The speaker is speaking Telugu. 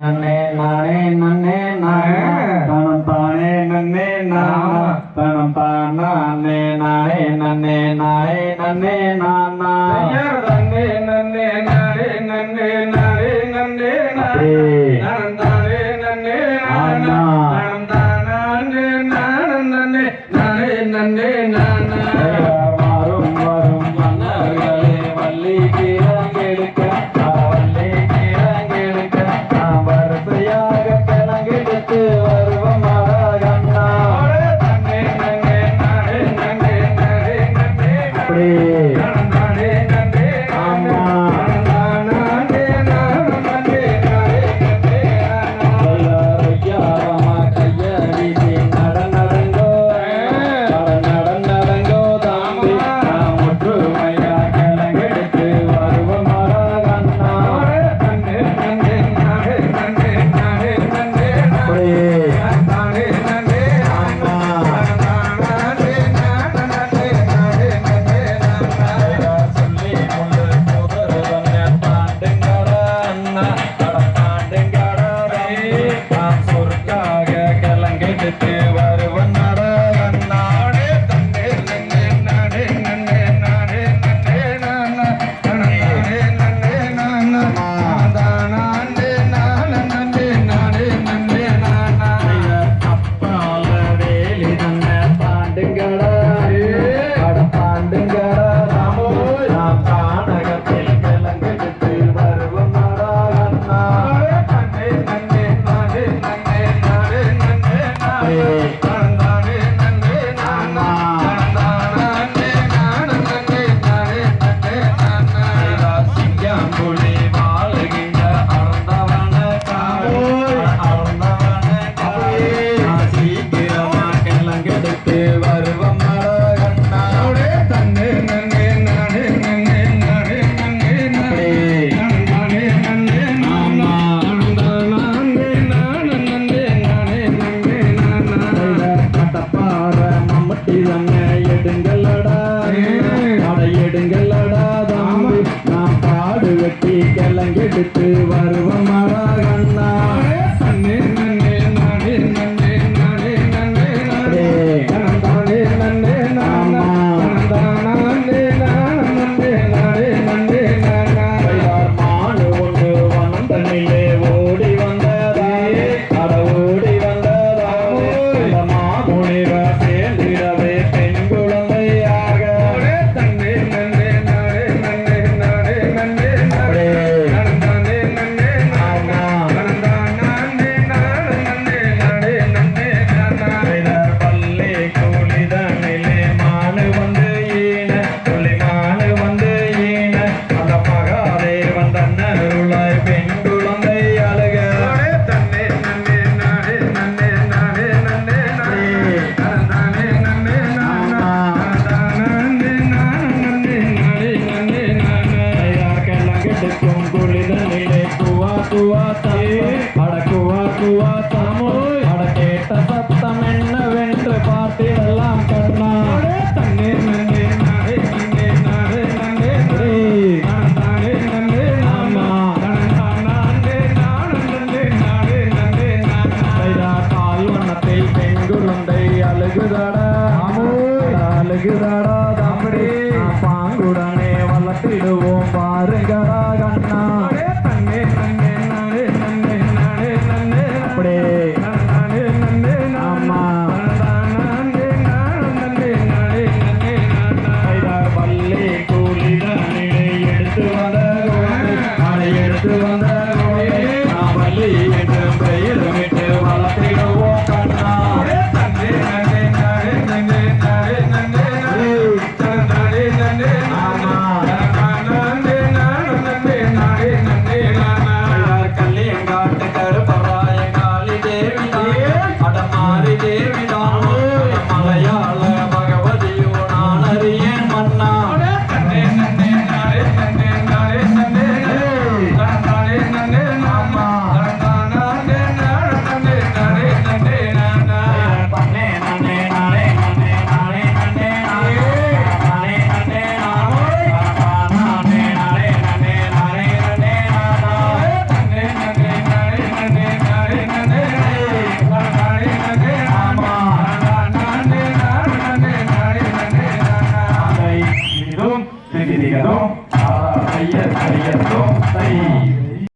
నన్నే నానే నన్నే నానే తనం తానే నన్నే నామ తనం తానే నానే నన్నే నానే నన్నే నాన్న నన్నే నన్నే నానే నన్నే నానే నన్నే నానే తనం తానే నన్నే నాన్న. తనం తానే నన్నే నానే నన్నే నాన్న Yeah. இளங்க எடுங்கலடா அட. எடுங்கலடா தாம்பி நாம் பாடு வெட்டி கிளங்கெடுத்து வருவமாடா கண்ணா